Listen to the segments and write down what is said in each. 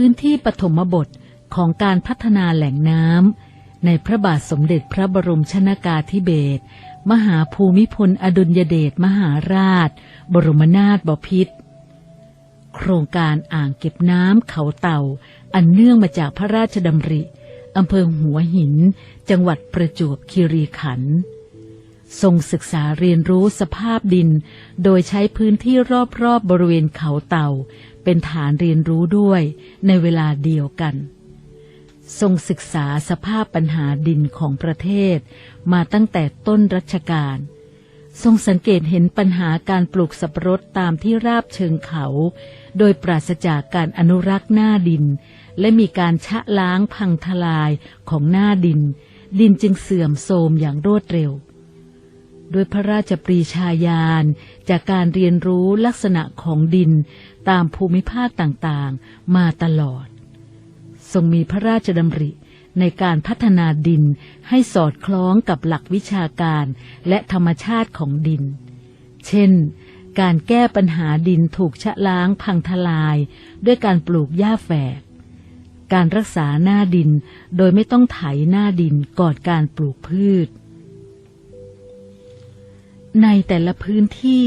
พื้นที่ปฐมบทของการพัฒนาแหล่งน้ำในพระบาทสมเด็จพระบรมชนากาธิเบศรมหาภูมิพลอดุลยเดชมหาราช บรมนาถบพิตรโครงการอ่างเก็บน้ำเขาเต่า อันเนื่องมาจากพระราชดำริอำเภอหัวหิน จังหวัดประจวบคีรีขันธ์ ทรงศึกษาเรียนรู้สภาพดิน โดยใช้พื้นที่รอบๆบบริเวณเขาเต่า เป็นฐานเรียนรู้ด้วยในเวลาเดียวกัน ทรงศึกษาสภาพปัญหาดินของประเทศ มาตั้งแต่ต้นรัชกาลทรงสังเกตเห็นปัญหาการปลูกสับปะรดตามที่ราบเชิงเขา โดยปราศจากการอนุรักษ์หน้าดิน และมีการชะล้างพังทลายของหน้าดิน ดินจึงเสื่อมโทรมอย่างรวดเร็ว ด้วยพระราชปรีชาญาณ จากการเรียนรู้ลักษณะของดินตามภูมิภาคต่างๆ มาตลอด ทรงมีพระราชดำริในการพัฒนาดินให้สอดคล้องกับหลักวิชาการและธรรมชาติของดิน เช่น การแก้ปัญหาดินถูกชะล้างพังทลาย ด้วยการปลูกหญ้าแฝก การรักษาหน้าดินโดยไม่ต้องไถหน้าดินก่อนการปลูกพืช ในแต่ละพื้นที่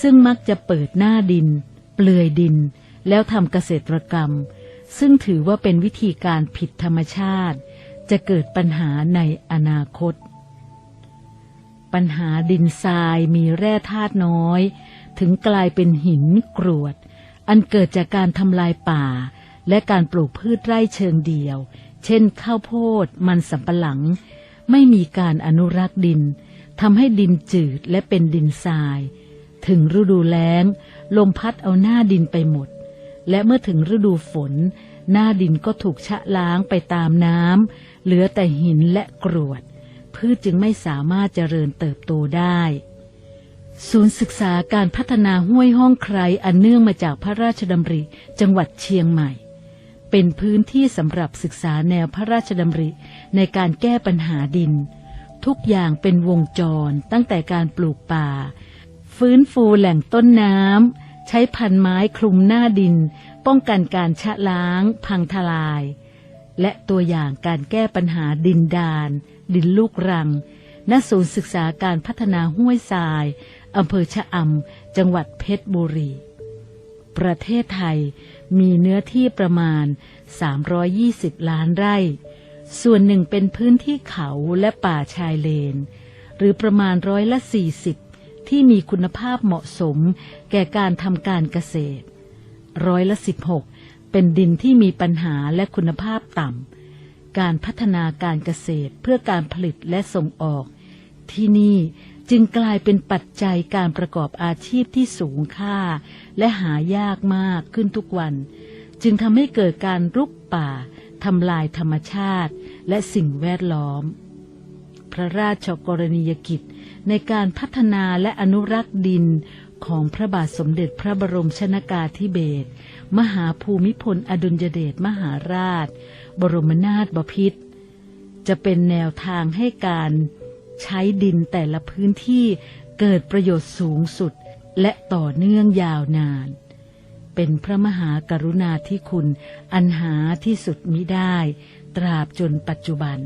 ซึ่งมักจะเปิดหน้าดิน เปลือยดิน แล้วทำเกษตรกรรม ซึ่งถือว่าเป็นวิธีการผิดธรรมชาติ จะเกิดปัญหาในอนาคต ปัญหาดินทรายมีแร่ธาตุน้อย ถึงกลายเป็นหินกรวด อันเกิดจากการทำลายป่า และการปลูกพืชไร่เชิงเดียว เช่นข้าวโพด มันสำปะหลัง ไม่มีการอนุรักษ์ดิน ทำให้ดินจืดและเป็นดินทราย ถึงฤดูแล้ง ลมพัดเอาหน้าดินไปหมด และเมื่อถึงฤดูฝน หน้าดินก็ถูกชะล้างไปตามน้ำเหลือแต่หินและกรวด พืชจึงไม่สามารถเจริญเติบโตได้ ศูนย์ศึกษาการพัฒนาห้วยห้องไครอันเนื่องมาจากพระราชดำริจังหวัดเชียงใหม่ เป็นพื้นที่สำหรับศึกษาแนวพระราชดำริในการแก้ปัญหาดิน ทุกอย่างเป็นวงจรตั้งแต่การปลูกป่า ฟื้นฟูแหล่งต้นน้ำ ใช้พันไม้คลุมหน้าดิน ป้องกันการชะล้าง พังทลาย และตัวอย่างการแก้ปัญหาดินดาน ดินลูกรัง ณ ศูนย์ศึกษาการพัฒนาห้วยทรายอำเภอชะอำจังหวัดเพชรบุรี ประเทศไทยมีเนื้อที่ประมาณ 320 ล้านไร่ ส่วนหนึ่งเป็นพื้นที่เขาและป่าชายเลน หรือประมาณร้อยละ40ที่มีคุณภาพเหมาะสมแก่การทำการเกษตร ร้อยละ16เป็นดินที่มีปัญหาและคุณภาพต่ำ การพัฒนาการเกษตรเพื่อการผลิตและส่งออก ที่นี่จึงกลายเป็นปัจจัยการประกอบอาชีพที่สูงค่า และหายากมากขึ้นทุกวัน จึงทำให้เกิดการรุกป่า ทำลายธรรมชาติและสิ่งแวดล้อม พระราชกรณียกิจในการพัฒนาและอนุรักษ์ดินของพระบาทสมเด็จพระบรมชนากาธิเบศรมหาภูมิพลอดุลยเดชมหาราช บรมนาถบพิตรจะเป็นแนวทางให้การใช้ดินแต่ละพื้นที่เกิดประโยชน์สูงสุด และต่อเนื่องยาวนาน เป็นพระมหากรุณาธิคุณ อันหาที่สุดมิได้ ตราบจนปัจจุบัน